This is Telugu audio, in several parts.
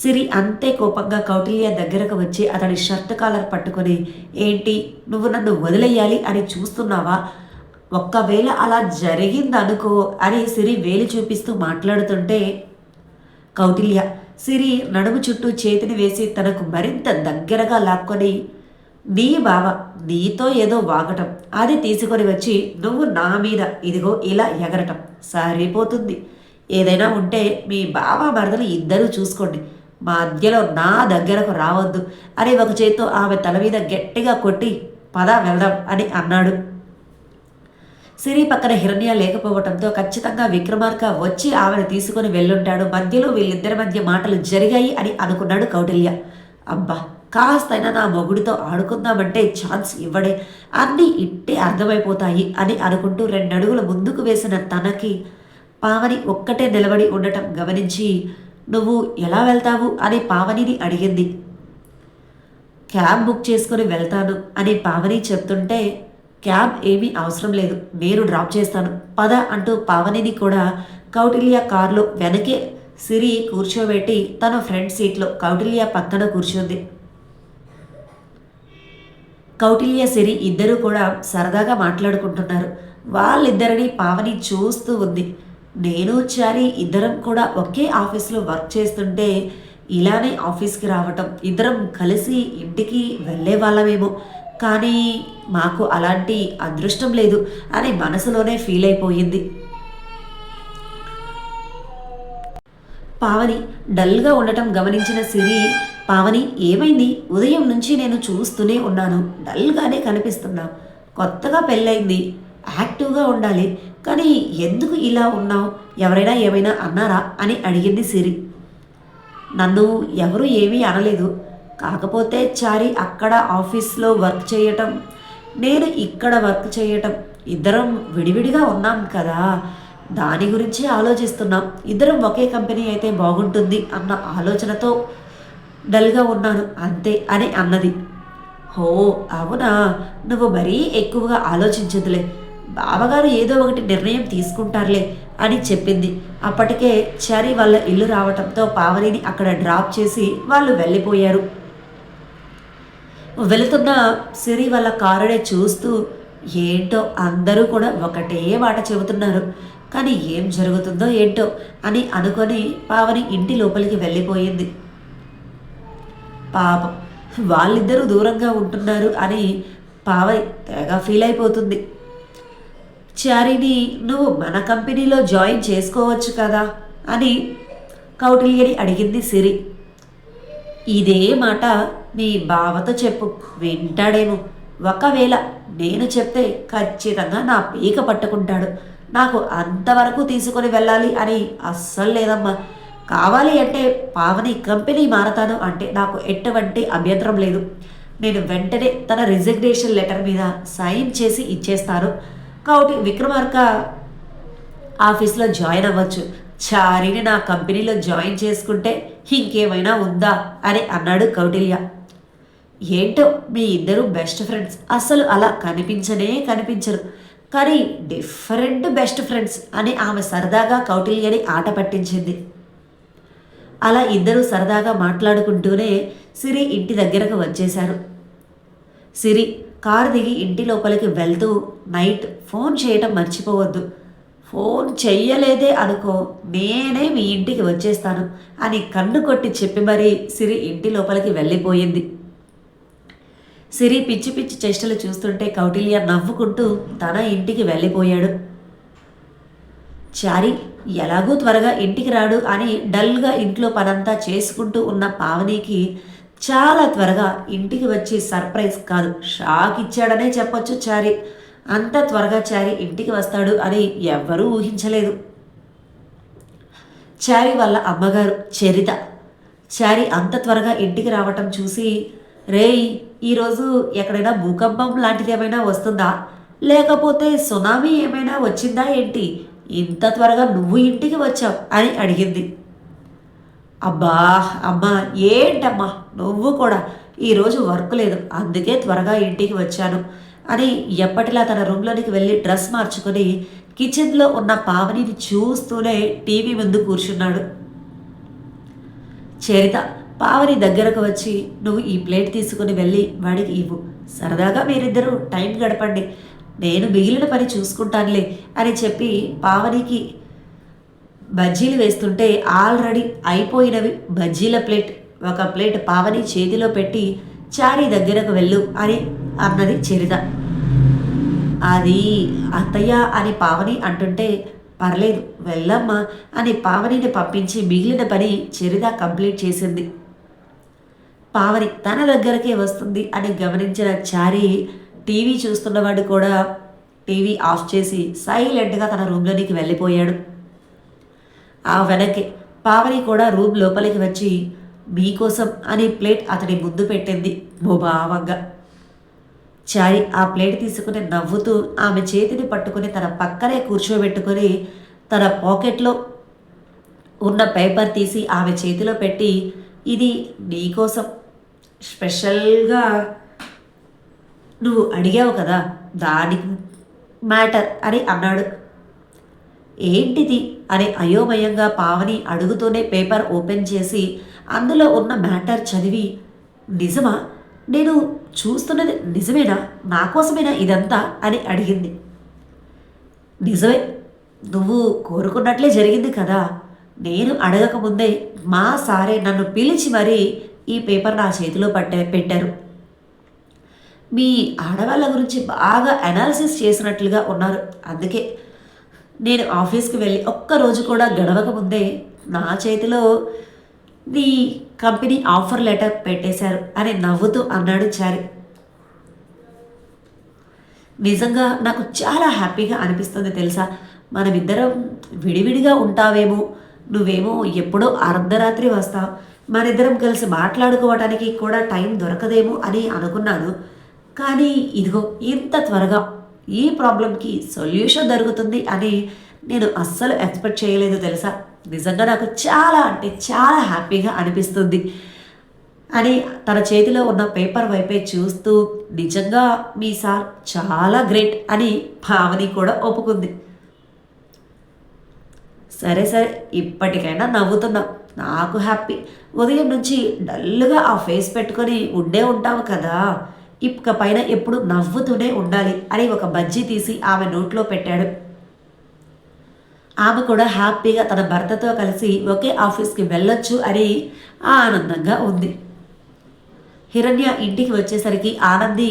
సిరి అంతే కోపంగా కౌటిల్య దగ్గరకు వచ్చి అతడి షర్ట్ కాలర్ పట్టుకొని ఏంటి? నువ్వు నన్ను వదిలేయాలి అని చూస్తున్నావా? ఒక్కవేళ అలా జరిగిందనుకో అని సిరి వేలి చూపిస్తూ మాట్లాడుతుంటే కౌటిల్య సిరి నడుము చుట్టూ చేతిని వేసి తనకు మరింత దగ్గరగా లాక్కొని నీ బావ నీతో ఏదో వాగటం. అది తీసుకొని వచ్చి నువ్వు నా మీద ఇదిగో ఇలా ఎగరటం. సరిపోతుంది. ఏదైనా ఉంటే మీ బావ మరదలు ఇద్దరూ చూసుకోండి. మధ్యలో నా దగ్గరకు రావద్దు. అని ఒక చేత్తో ఆమె తల మీద గట్టిగా కొట్టి పద వెళ్దాం అని అన్నాడు. సిరి పక్కన హిరణ్య లేకపోవడంతో ఖచ్చితంగా విక్రమార్క వచ్చి ఆమెను తీసుకుని వెళ్ళుంటాడు. మధ్యలో వీళ్ళిద్దరి మధ్య మాటలు జరిగాయి అని అనుకున్నాడు కౌటిల్య. అబ్బా కాస్తైనా నా మొగుడితో ఆడుకుందామంటే ఛాన్స్ ఇవ్వడే. అన్నీ ఇట్టే అర్థమైపోతాయి అని అనుకుంటూ రెండడుగులు ముందుకు వేసిన తనకి పావని ఒక్కటే నిలబడి ఉండటం గమనించి నువ్వు ఎలా వెళ్తావు? అని పావనిని అడిగింది. క్యాబ్ బుక్ చేసుకుని వెళ్తాను అని పావని చెప్తుంటే క్యాబ్ ఏమీ అవసరం లేదు నేను డ్రాప్ చేస్తాను పద అంటూ పావనిని కూడా కౌటిల్య కారులో వెనకే సిరి కూర్చోబెట్టి తన ఫ్రంట్ సీట్లో కౌటిల్య పక్కన కూర్చుంది. కౌటిల్య సిరి ఇద్దరూ కూడా సరదాగా మాట్లాడుకుంటున్నారు. వాళ్ళిద్దరిని పావని చూస్తూ ఉంది. నేను చారి ఇద్దరం కూడా ఒకే ఆఫీస్లో వర్క్ చేస్తుంటే ఇలానే ఆఫీస్కి రావటం ఇద్దరం కలిసి ఇంటికి వెళ్ళే వాళ్ళమేమో. కానీ మాకు అలాంటి అదృష్టం లేదు అని మనసులోనే ఫీల్ అయిపోయింది. పావని డల్గా ఉండటం గమనించిన సిరి పావని ఏమైంది? ఉదయం నుంచి నేను చూస్తూనే ఉన్నాను. డల్గానే కనిపిస్తున్నా. కొత్తగా పెళ్ళైంది యాక్టివ్గా ఉండాలి. కానీ ఎందుకు ఇలా ఉన్నావు? ఎవరైనా ఏమైనా అన్నారా? అని అడిగింది సిరి. నన్ను ఎవరు ఏమీ అనలేదు. కాకపోతే చారి అక్కడ ఆఫీస్లో వర్క్ చేయటం నేను ఇక్కడ వర్క్ చేయటం ఇద్దరం విడివిడిగా ఉన్నాం కదా. దాని గురించి ఆలోచిస్తున్నాం. ఇద్దరం ఒకే కంపెనీ అయితే బాగుంటుంది అన్న ఆలోచనతో డల్గా ఉన్నాను అంతే అని అన్నది. హో అవునా? నువ్వు మరీ ఎక్కువగా ఆలోచించదులే. బావగారు ఏదో ఒకటి నిర్ణయం తీసుకుంటారులే అని చెప్పింది. అప్పటికే చరి వాళ్ళ ఇల్లు రావటంతో పావనిని అక్కడ డ్రాప్ చేసి వాళ్ళు వెళ్ళిపోయారు. వెళుతున్న సిరి వాళ్ళ కారునే చూస్తూ ఏంటో అందరూ కూడా ఒకటే మాట చెబుతున్నారు. కానీ ఏం జరుగుతుందో ఏంటో? అని అనుకొని పావని ఇంటి లోపలికి వెళ్ళిపోయింది. పాపం వాళ్ళిద్దరూ దూరంగా ఉంటున్నారు అని పావని తెగ ఫీల్ అయిపోతుంది. చారిని నువ్వు మన కంపెనీలో జాయిన్ చేసుకోవచ్చు కదా? అని కౌటిల్యని అడిగింది సిరి. ఇదే మాట మీ బావతో చెప్పు వింటాడేమో. ఒకవేళ నేను చెప్తే ఖచ్చితంగా నా పీక పట్టుకుంటాడు. నాకు అంతవరకు తీసుకొని వెళ్ళాలి అని అస్సలు లేదమ్మా. కావాలి అంటే పావని కంపెనీ మారతాను అంటే నాకు ఎటువంటి అభ్యంతరం లేదు. నేను వెంటనే తన రిజిగ్నేషన్ లెటర్ మీద సైన్ చేసి ఇచ్చేస్తాను. కాబట్టి విక్రమార్క ఆఫీస్లో జాయిన్ అవ్వచ్చు. చారిని నా కంపెనీలో జాయిన్ చేసుకుంటే ఇంకేమైనా ఉందా? అని అన్నాడు కౌటిల్య. ఏంటో మీ ఇద్దరు బెస్ట్ ఫ్రెండ్స్. అసలు అలా కనిపించనే కనిపించరు. కానీ డిఫరెంట్ బెస్ట్ ఫ్రెండ్స్ అని ఆమె సరదాగా కౌటిల్యని ఆట పట్టించింది. అలా ఇద్దరు సరదాగా మాట్లాడుకుంటూనే సిరి ఇంటి దగ్గరకు వచ్చేశారు. సిరి కారు దిగి ఇంటి లోపలికి వెళ్తూ నైట్ ఫోన్ చేయటం మర్చిపోవద్దు. ఫోన్ చెయ్యలేదే అనుకో నేనే మీ ఇంటికి వచ్చేస్తాను అని కన్ను కొట్టి చెప్పి మరీ సిరి ఇంటి లోపలికి వెళ్ళిపోయింది. సిరి పిచ్చి పిచ్చి చేష్టలు చూస్తుంటే కౌటిల్య నవ్వుకుంటూ తన ఇంటికి వెళ్ళిపోయాడు. చారి ఎలాగూ త్వరగా ఇంటికి రాడు అని డల్గా ఇంట్లో పనంతా చేసుకుంటూ ఉన్న పావనికి చాలా త్వరగా ఇంటికి వచ్చి సర్ప్రైజ్ కాదు. షాక్ ఇచ్చాడనే చెప్పొచ్చు చారి. అంత త్వరగా చారి ఇంటికి వస్తాడు అని ఎవ్వరూ ఊహించలేదు. చారి వాళ్ళ అమ్మగారు చరిత. చారి అంత త్వరగా ఇంటికి రావటం చూసి రేయ్ ఈరోజు ఎక్కడైనా భూకంపం లాంటిది ఏమైనా వస్తుందా? లేకపోతే సునామీ ఏమైనా వచ్చిందా ఏంటి? ఇంత త్వరగా నువ్వు ఇంటికి వచ్చావు అని అడిగింది. అబ్బా అమ్మా ఏంటమ్మా? నువ్వు కూడా ఈరోజు వర్క్ లేదు. అందుకే త్వరగా ఇంటికి వచ్చాను. అని ఎప్పటిలా తన రూమ్లోనికి వెళ్ళి డ్రెస్ మార్చుకొని కిచెన్లో ఉన్న పావనిని చూస్తూనే టీవీ ముందు కూర్చున్నాడు. చరిత పావని దగ్గరకు వచ్చి నువ్వు ఈ ప్లేట్ తీసుకుని వెళ్ళి వాడికి ఇవ్వు. సరదాగా మీరిద్దరూ టైం గడపండి. నేను మిగిలిన పని చూసుకుంటానులే అని చెప్పి పావనికి బజ్జీలు వేస్తుంటే ఆల్రెడీ అయిపోయినవి. బజ్జీల ప్లేట్ ఒక ప్లేట్ పావని చేతిలో పెట్టి చారీ దగ్గరకు వెళ్ళు అని అన్నది చరిత. అది అత్తయ్య అని పావని అంటుంటే పర్లేదు వెళ్ళమ్మా అని పావనిని పంపించి మిగిలిన పని చరిత కంప్లీట్ చేసింది. పావని తన దగ్గరకే వస్తుంది అని గమనించిన చారి టీవీ చూస్తున్నవాడు కూడా టీవీ ఆఫ్ చేసి సైలెంట్గా తన రూమ్లోనికి వెళ్ళిపోయాడు. ఆ వెనకే పావని కూడా రూమ్ లోపలికి వచ్చి మీకోసం అని ప్లేట్ అతని ముందు పెట్టింది భూభావంగా చారి ఆ ప్లేట్ తీసుకుని నవ్వుతూ ఆమె చేతిని పట్టుకుని తన పక్కనే కూర్చోబెట్టుకొని తన పాకెట్లో ఉన్న పేపర్ తీసి ఆమె చేతిలో పెట్టి ఇది నీకోసం స్పెషల్గా నువ్వు అడిగావు కదా దానికి మ్యాటర్ అని అన్నాడు. ఏంటిది అని అయోమయంగా పావని అడుగుతూనే పేపర్ ఓపెన్ చేసి అందులో ఉన్న మ్యాటర్ చదివి నిజమా? నేను చూస్తున్నది నిజమేనా? నా కోసమేనా ఇదంతా? అని అడిగింది. నిజమే. నువ్వు కోరుకున్నట్లే జరిగింది కదా. నేను అడగకముందే మా సారే నన్ను పిలిచి మరీ ఈ పేపర్ నా చేతిలో పట్టే పెట్టారు. మీ ఆడవాళ్ళ గురించి బాగా అనాలిసిస్ చేసినట్లుగా ఉన్నారు. అందుకే నేను ఆఫీస్కి వెళ్ళి ఒక్కరోజు కూడా గడవక ముందే నా చేతిలో నీ కంపెనీ ఆఫర్ లెటర్ పెట్టేశారు అని నవ్వుతూ అన్నాడు చారి. నిజంగా నాకు చాలా హ్యాపీగా అనిపిస్తుంది తెలుసా? మనమిద్దరం విడివిడిగా ఉంటావేమో నువ్వేమో ఎప్పుడో అర్ధరాత్రి వస్తావు మనిద్దరం కలిసి మాట్లాడుకోవడానికి కూడా టైం దొరకదేమో అని అనుకున్నాను. కానీ ఇదిగో ఇంత త్వరగా ఈ ప్రాబ్లంకి సొల్యూషన్ దొరుకుతుంది అని నేను అస్సలు ఎక్స్పెక్ట్ చేయలేదు తెలుసా. నిజంగా నాకు చాలా అంటే చాలా హ్యాపీగా అనిపిస్తుంది. అని తన చేతిలో ఉన్న పేపర్ వైపే చూస్తూ నిజంగా మీ సార్ చాలా గ్రేట్ అని భావని కూడా ఒప్పుకుంది. సరే సరే ఇప్పటికైనా నవ్వుతున్నాం. నాకు హ్యాపీ. ఉదయం నుంచి డల్గా ఆ ఫేస్ పెట్టుకొని ఉండే ఉంటావు కదా. ఇక పైన ఎప్పుడు నవ్వుతూనే ఉండాలి అని ఒక బజ్జీ తీసి ఆమె నోట్లో పెట్టాడు. ఆమె కూడా హ్యాపీగా తన భర్తతో కలిసి ఒకే ఆఫీస్కి వెళ్ళొచ్చు అని ఆనందంగా ఉంది. హిరణ్య ఇంటికి వచ్చేసరికి ఆనంది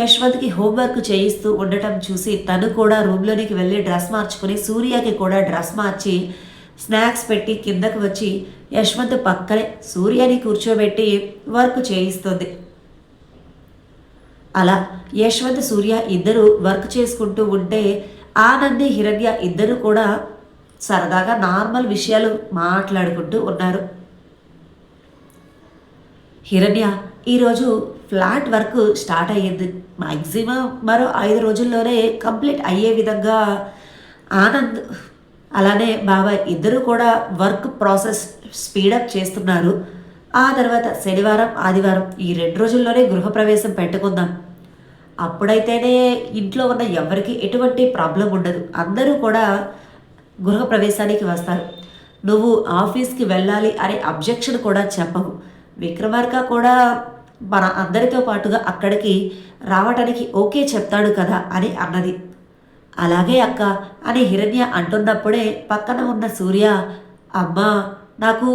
యశ్వంత్కి హోంవర్క్ చేయిస్తూ ఉండటం చూసి తను కూడా రూమ్లోనికి వెళ్ళి డ్రెస్ మార్చుకుని సూర్యకి కూడా డ్రెస్ మార్చి స్నాక్స్ పెట్టి కిందకు వచ్చి యశ్వంత్ పక్కనే సూర్యని కూర్చోబెట్టి వర్క్ చేయిస్తుంది. అలా యశ్వంత్ సూర్య ఇద్దరు వర్క్ చేసుకుంటూ ఉంటే ఆనంది హిరణ్య ఇద్దరు కూడా సరదాగా నార్మల్ విషయాలు మాట్లాడుకుంటూ ఉన్నారు. హిరణ్య ఈరోజు ఫ్లాట్ వర్క్ స్టార్ట్ అయ్యింది. మ్యాక్సిమం మరో ఐదు రోజుల్లోనే కంప్లీట్ అయ్యే విధంగా ఆనంద్ అలానే బాబాయ్ ఇద్దరు కూడా వర్క్ ప్రాసెస్ స్పీడప్ చేస్తున్నారు. ఆ తర్వాత శనివారం ఆదివారం ఈ రెండు రోజుల్లోనే గృహప్రవేశం పెట్టుకుందాం. అప్పుడైతేనే ఇంట్లో ఉన్న ఎవరికి ఎటువంటి ప్రాబ్లం ఉండదు. అందరూ కూడా గృహప్రవేశానికి వస్తారు. నువ్వు ఆఫీస్కి వెళ్ళాలి అనే అబ్జెక్షన్ కూడా చెప్పవు విక్రమార్క కూడా మన అందరితో పాటుగా అక్కడికి రావటానికి ఓకే చెప్తాడు కదా అని అన్నది. అలాగే అక్క అని హిరణ్య అంటున్నప్పుడే పక్కన ఉన్న సూర్య అమ్మా నాకు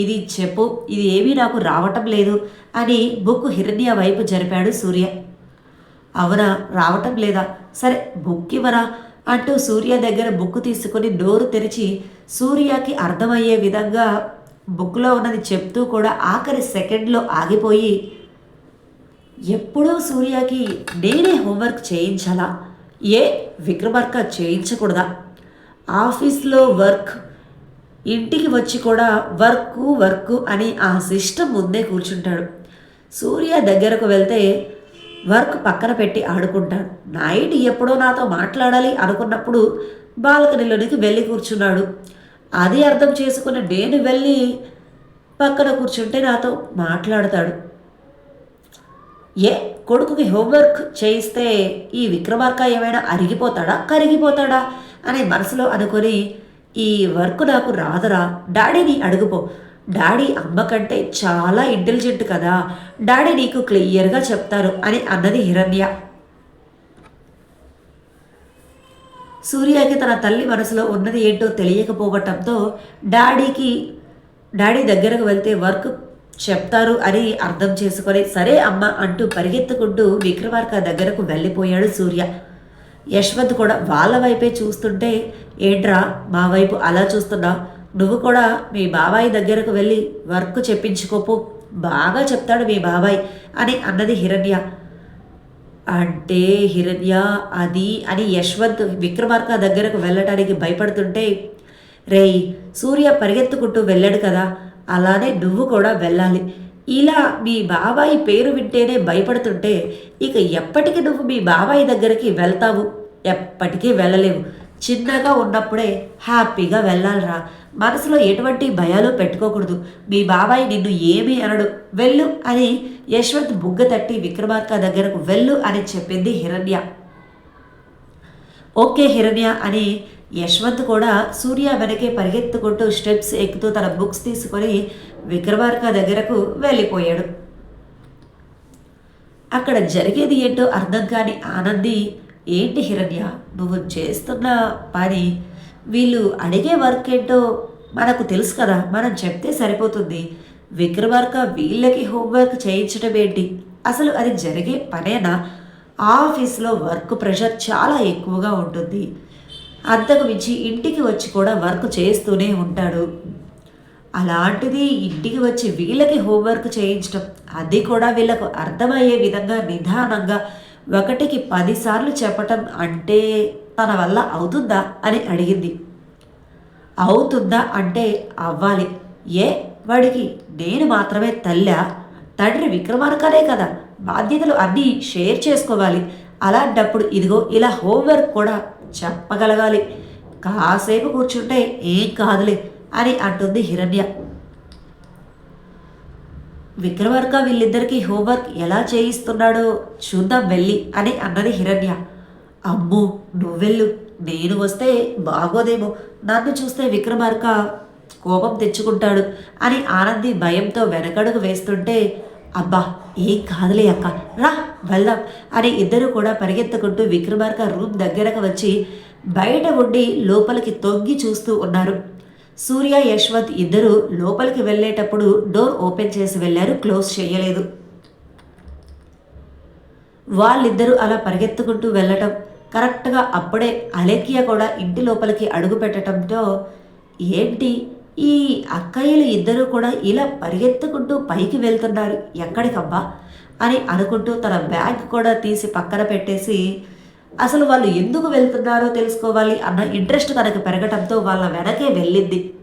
ఇది చెప్పు ఇది ఏమీ నాకు రావటం లేదు అని బుక్ హిరణ్య వైపు జరిపాడు సూర్య. అవునా రావటం లేదా? సరే బుక్ ఇవ్వరా అంటూ సూర్య దగ్గర బుక్ తీసుకుని నోరు తెరిచి సూర్యకి అర్థమయ్యే విధంగా బుక్లో ఉన్నది చెప్తూ కూడా ఆఖరి సెకండ్లో ఆగిపోయి ఎప్పుడూ సూర్యకి నేనే హోంవర్క్ చేయించాలా? ఏ విక్రమార్క చేయించకూడదా? ఆఫీస్లో వర్క్ ఇంటికి వచ్చి కూడా వర్క్ వర్క్ అని ఆ సిస్టమ్ ముందే కూర్చుంటాడు. సూర్య దగ్గరకు వెళ్తే వర్క్ పక్కన పెట్టి ఆడుకుంటాడు. నైట్ ఎప్పుడో నాతో మాట్లాడాలి అనుకున్నప్పుడు బాల్కనీలోనికి వెళ్ళి కూర్చున్నాడు. అది అర్థం చేసుకుని నేను వెళ్ళి పక్కన కూర్చుంటే నాతో మాట్లాడతాడు. ఏ కొడుకుకి హోంవర్క్ చేయిస్తే ఈ విక్రమార్క ఏమైనా అరిగిపోతాడా కరిగిపోతాడా? అని మనసులో అనుకొని ఈ వర్క్ నాకు రాదురా. డాడీని అడుగుపో. డాడీ అమ్మ కంటే చాలా ఇంటెలిజెంట్ కదా. డాడీ నీకు క్లియర్గా చెప్తారు అని అన్నది హిరణ్య. సూర్యకి తన తల్లి మనసులో ఉన్నది ఏంటో తెలియకపోవటంతో డాడీకి డాడీ దగ్గరకు వెళ్తే వర్క్ చెప్తారు అని అర్థం చేసుకొని సరే అమ్మ అంటూ పరిగెత్తుకుంటూ విక్రమార్క దగ్గరకు వెళ్ళిపోయాడు సూర్య. యశ్వంత్ కూడా వాళ్ళ వైపే చూస్తుంటే ఏంట్రా మా వైపు అలా చూస్తున్నా నువ్వు కూడా మీ బాబాయ్ దగ్గరకు వెళ్ళి వర్క్ చెప్పించుకోపు బాగా చెప్తాడు మీ బాబాయ్ అని అన్నది హిరణ్య. అంటే హిరణ్య అది అని యశ్వంత్ విక్రమార్క దగ్గరకు వెళ్ళటానికి భయపడుతుంటే రేయ్ సూర్య పరిగెత్తుకుంటూ వెళ్ళాడు కదా అలానే నువ్వు కూడా వెళ్ళాలి. ఇలా మీ బాబాయి పేరు వింటేనే భయపడుతుంటే ఇక ఎప్పటికి నువ్వు మీ బాబాయ్ దగ్గరికి వెళ్తావు? ఎప్పటికీ వెళ్ళలేవు. చిన్నగా ఉన్నప్పుడే హ్యాపీగా వెళ్ళాలిరా. మనసులో ఎటువంటి భయాలు పెట్టుకోకూడదు. మీ బాబాయ్ నిన్ను ఏమీ అనడు. వెళ్ళు అని యశ్వంత్ బుగ్గ తట్టి విక్రమార్క దగ్గరకు వెళ్ళు అని చెప్పింది హిరణ్య. ఓకే హిరణ్య అని యశ్వంత్ కూడా సూర్య వెనకే పరిగెత్తుకుంటూ స్టెప్స్ ఎక్కుతూ తన బుక్స్ తీసుకొని విక్రమార్క దగ్గరకు వెళ్ళిపోయాడు. అక్కడ జరిగేది ఏంటో అర్థం కాని ఆనంది ఏంటి హిరణ్య నువ్వు చేస్తున్న పని? వీళ్ళు అడిగే వర్క్ ఏంటో మనకు తెలుసు కదా మనం చెప్తే సరిపోతుంది. విక్రమార్క వీళ్ళకి హోంవర్క్ చేయించడం ఏంటి? అసలు అది జరిగే పనేనా? ఆఫీస్లో వర్క్ ప్రెషర్ చాలా ఎక్కువగా ఉంటుంది. అంతకు మించి ఇంటికి వచ్చి కూడా వర్క్ చేస్తూనే ఉంటాడు. అలాంటిది ఇంటికి వచ్చి వీళ్ళకి హోంవర్క్ చేయించడం అది కూడా వీళ్ళకు అర్థమయ్యే విధంగా నిదానంగా ఒకటికి పదిసార్లు చెప్పటం అంటే తన వల్ల అవుతుందా అని అడిగింది. అవుతుందా అంటే అవ్వాలి. ఏ వాడికి నేను మాత్రమే తల్లా తండ్రి విక్రమార్కనే కదా. బాధ్యతలు అన్నీ షేర్ చేసుకోవాలి. అలాంటప్పుడు ఇదిగో ఇలా హోంవర్క్ కూడా చెప్పగలగాలి. కాసేపు కూర్చుంటే ఏం కాదులే అని అంటుంది హిరణ్య. విక్రమార్క వీళ్ళిద్దరికీ హోంవర్క్ ఎలా చేయిస్తున్నాడో చూద్దాం వెళ్ళి అని అన్నది హిరణ్య. అమ్మో నువ్వెళ్ళు. నేను వస్తే బాగోదేమో. నన్ను చూస్తే విక్రమార్క కోపం తెచ్చుకుంటాడు అని ఆనంది భయంతో వెనకడుగు వేస్తుంటే అబ్బా ఏం కాదులే అక్క. రా వెళ్దాం. అని ఇద్దరు కూడా పరిగెత్తుకుంటూ విక్రమార్క రూమ్ దగ్గరకు వచ్చి బయట ఉండి లోపలికి తొంగి చూస్తూ ఉన్నారు. సూర్య యశ్వంత్ ఇద్దరు లోపలికి వెళ్ళేటప్పుడు డోర్ ఓపెన్ చేసి వెళ్ళారు. క్లోజ్ చేయలేదు. వాళ్ళిద్దరూ అలా పరిగెత్తుకుంటూ వెళ్ళటం కరెక్ట్గా అప్పుడే అలేఖ్య కూడా ఇంటి లోపలికి అడుగు పెట్టడంతో ఏంటి? ఈ అక్కయ్యలు ఇద్దరూ కూడా ఇలా పరిగెత్తుకుంటూ పైకి వెళ్తున్నారు. ఎక్కడికబ్బా? అని అనుకుంటూ తన బ్యాగ్ కూడా తీసి పక్కన పెట్టేసి అసలు వాళ్ళు ఎందుకు వెళ్తున్నారో తెలుసుకోవాలి అన్న ఇంట్రెస్ట్ తనకు పెరగటంతో వాళ్ళ వెనకే వెళ్ళింది.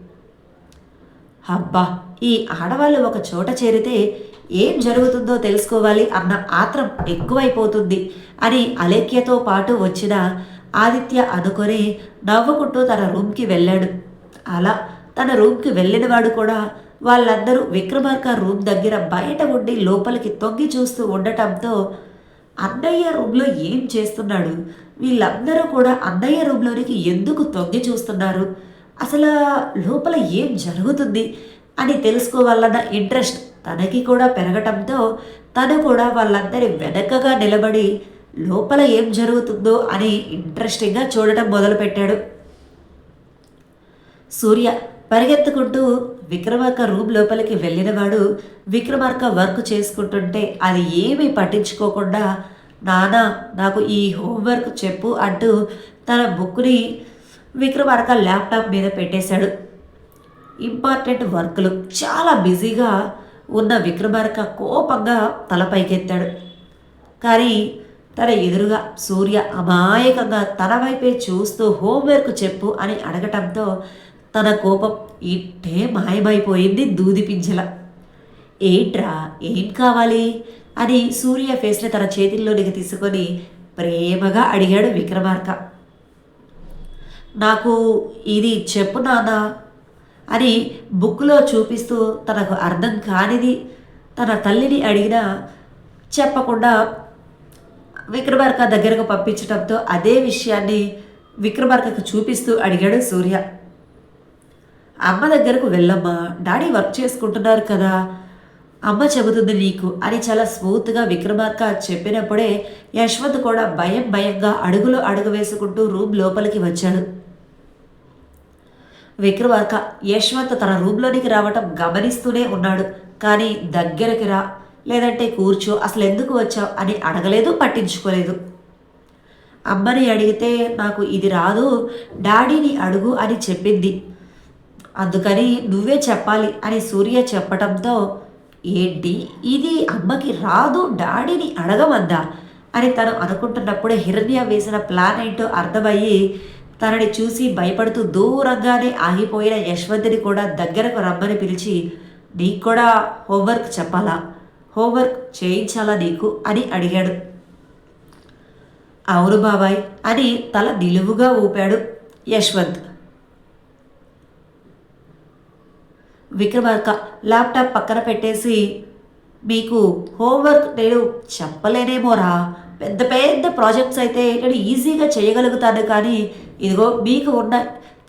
అబ్బా ఈ ఆడవాళ్ళు ఒక చోట చేరితే ఏం జరుగుతుందో తెలుసుకోవాలి అన్న ఆత్రం ఎక్కువైపోతుంది అని అలేఖ్యతో పాటు వచ్చిన ఆదిత్య అనుకొని నవ్వుకుంటూ తన రూమ్కి వెళ్ళాడు. అలా తన రూమ్కి వెళ్ళినవాడు కూడా వాళ్ళందరూ విక్రమార్క రూమ్ దగ్గర బయట ఉండి లోపలికి తొంగి చూస్తూ ఉండటంతో అన్నయ్య రూమ్లో ఏం చేస్తున్నాడు? వీళ్ళందరూ కూడా అన్నయ్య రూమ్లోనికి ఎందుకు తొంగి చూస్తున్నారు? అసలు లోపల ఏం జరుగుతుంది? అని తెలుసుకోవాలన్న ఇంట్రెస్ట్ తనకి కూడా పెరగటంతో తను కూడా వాళ్ళందరి వెనకగా నిలబడి లోపల ఏం జరుగుతుందో అని ఇంట్రెస్టింగ్గా చూడటం మొదలుపెట్టాడు. సూర్య పరిగెత్తుకుంటూ విక్రమార్క రూమ్ లోపలికి వెళ్ళినవాడు విక్రమార్క వర్క్ చేసుకుంటుంటే అది ఏమీ పట్టించుకోకుండా నానా నాకు ఈ హోంవర్క్ చెప్పు అంటూ తన బుక్ని విక్రమార్క ల్యాప్టాప్ మీద పెట్టేశాడు. ఇంపార్టెంట్ వర్క్లు. చాలా బిజీగా ఉన్న విక్రమార్క కోపంగా తలపైకెత్తాడు కానీ తన ఎదురుగా సూర్య అమాయకంగా తన వైపే చూస్తూ హోంవర్క్ చెప్పు అని అడగటంతో తన కోపం ఇట్టే మాయమైపోయింది దూది పింజల. ఏంట్రా ఏం కావాలి? అని సూర్య ఫేస్ని తన చేతిల్లోనికి తీసుకొని ప్రేమగా అడిగాడు విక్రమార్క. నాకు ఇది చెప్పు నాన్న అని బుక్లో చూపిస్తూ తనకు అర్థం కానిది తన తల్లిని అడిగినా చెప్పకుండా విక్రమార్క దగ్గరకు పంపించడంతో అదే విషయాన్ని విక్రమార్కకు చూపిస్తూ అడిగాడు సూర్య. అమ్మ దగ్గరకు వెళ్ళమ్మా. డాడీ వర్క్ చేసుకుంటున్నారు కదా. అమ్మ చెబుతుంది నీకు అని చాలా స్మూత్గా విక్రమార్క చెప్పినప్పుడే యశ్వంత్ కూడా భయం భయంగా అడుగులో అడుగు వేసుకుంటూ రూమ్ లోపలికి వచ్చాడు. విక్రమార్క యశ్వంత్ తన రూమ్లోనికి రావటం గమనిస్తూనే ఉన్నాడు. కానీ దగ్గరికి రా. లేదంటే కూర్చో. అసలు ఎందుకు వచ్చావు? అని అడగలేదు పట్టించుకోలేదు. అమ్మని అడిగితే నాకు ఇది రాదు. డాడీని అడుగు అని చెప్పింది. అందుకని నువ్వే చెప్పాలి అని సూర్య చెప్పడంతో ఏంటి? ఇది అమ్మకి రాదు డాడీని అడగమందా? అని తను అనుకుంటున్నప్పుడే హిరణ్య వేసిన ప్లాన్ ఏంటో అర్థమయ్యి తనని చూసి భయపడుతూ దూరంగానే ఆగిపోయిన యశ్వంతిని కూడా దగ్గరకు రమ్మని పిలిచి నీకు కూడా హోంవర్క్ చెప్పాలా? హోంవర్క్ చేయించాలా నీకు? అని అడిగాడు. అవును బాబాయ్ అని తల నిలువుగా ఊపాడు యశ్వంత్. విక్రమార్క ల్యాప్టాప్ పక్కన పెట్టేసి మీకు హోంవర్క్ నేను చెప్పలేనేమోరా. పెద్ద పెద్ద ప్రాజెక్ట్స్ అయితే నేను ఈజీగా చేయగలుగుతాను కానీ ఇదిగో మీకు ఉన్న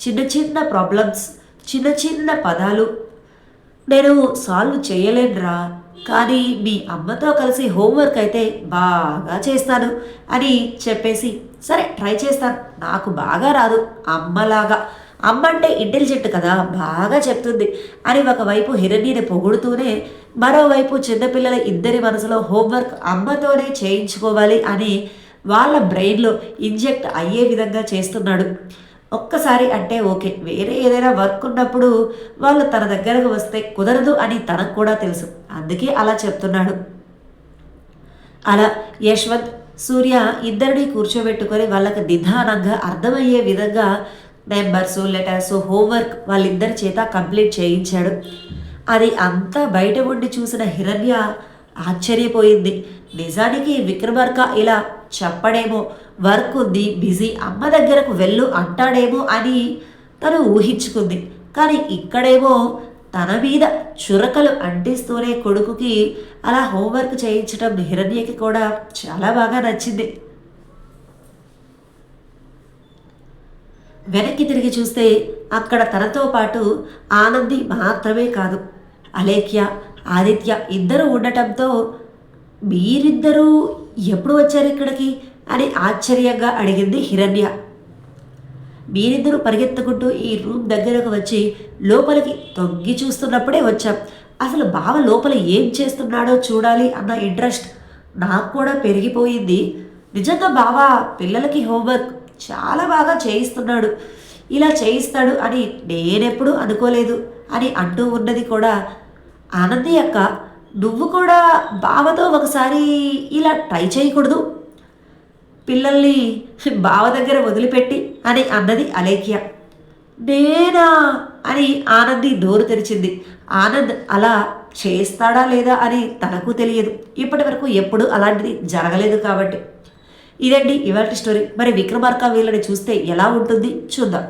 చిన్న చిన్న ప్రాబ్లమ్స్ చిన్న చిన్న పదాలు నేను సాల్వ్ చేయలేనురా. కానీ మీ అమ్మతో కలిసి హోంవర్క్ అయితే బాగా చేస్తాను అని చెప్పేసి సరే ట్రై చేస్తాను. నాకు బాగా రాదు. అమ్మలాగా. అమ్మ అంటే ఇంటెలిజెంట్ కదా బాగా చెప్తుంది. అని ఒకవైపు హిరణ్యని పొగుడుతూనే మరోవైపు చిన్నపిల్లల ఇద్దరి మనసులో హోంవర్క్ అమ్మతోనే చేయించుకోవాలి అని వాళ్ళ బ్రెయిన్లో ఇంజెక్ట్ అయ్యే విధంగా చేస్తున్నాడు. ఒక్కసారి అంటే ఓకే వేరే ఏదైనా వర్క్ ఉన్నప్పుడు వాళ్ళు తన దగ్గరకు వస్తే కుదరదు అని తనకు కూడా తెలుసు. అందుకే అలా చెప్తున్నాడు. అలా యశ్వంత్ సూర్య ఇద్దరిని కూర్చోబెట్టుకొని వాళ్ళకి నిదానంగా అర్థమయ్యే విధంగా నెంబర్స్ లెటర్స్ హోంవర్క్ వాళ్ళిద్దరి చేత కంప్లీట్ చేయించాడు. అది అంతా బయట ఉండి చూసిన హిరణ్య ఆశ్చర్యపోయింది. నిజానికి విక్రమార్క ఇలా చెప్పడేమో వర్క్ ఉంది బిజీ అమ్మ దగ్గరకు వెళ్ళు అంటాడేమో అని తను ఊహించుకుంది. కానీ ఇక్కడేమో తన మీద చురకలు అంటిస్తూనే కొడుకుకి అలా హోంవర్క్ చేయించడం హిరణ్యకి కూడా చాలా బాగా నచ్చింది. వెనక్కి తిరిగి చూస్తే అక్కడ తనతో పాటు ఆనంది మాత్రమే కాదు. అలేఖ్య ఆదిత్య ఇద్దరు ఉండటంతో మీరిద్దరూ ఎప్పుడు వచ్చారు ఇక్కడికి? అని ఆశ్చర్యంగా అడిగింది హిరణ్య. మీరిద్దరూ పరిగెత్తుకుంటూ ఈ రూమ్ దగ్గరకు వచ్చి లోపలికి తొంగి చూస్తున్నప్పుడే వచ్చాం. అసలు బావ లోపల ఏం చేస్తున్నాడో చూడాలి అన్న ఇంట్రెస్ట్ నాకు కూడా పెరిగిపోయింది. నిజంగా బావ పిల్లలకి హోంవర్క్ చాలా బాగా చేయిస్తున్నాడు. ఇలా చేయిస్తాడు అని నేనెప్పుడు అనుకోలేదు. అని అంటూ ఉన్నది కూడా ఆనంది అక్క. నువ్వు కూడా బావతో ఒకసారి ఇలా ట్రై చేయకూడదు. పిల్లల్ని బావ దగ్గర వదిలిపెట్టి అని అన్నది అలేఖ్య. నేనా? అని ఆనంది నోరు తెరిచింది. ఆనంద్ అలా చేస్తాడా లేదా అని తనకు తెలియదు. ఇప్పటి వరకు ఎప్పుడు అలాంటిది జరగలేదు కాబట్టి. ఇదండి ఇవాళ స్టోరీ. మరి విక్రమార్క వీళ్ళని చూస్తే ఎలా ఉంటుంది? చూద్దాం.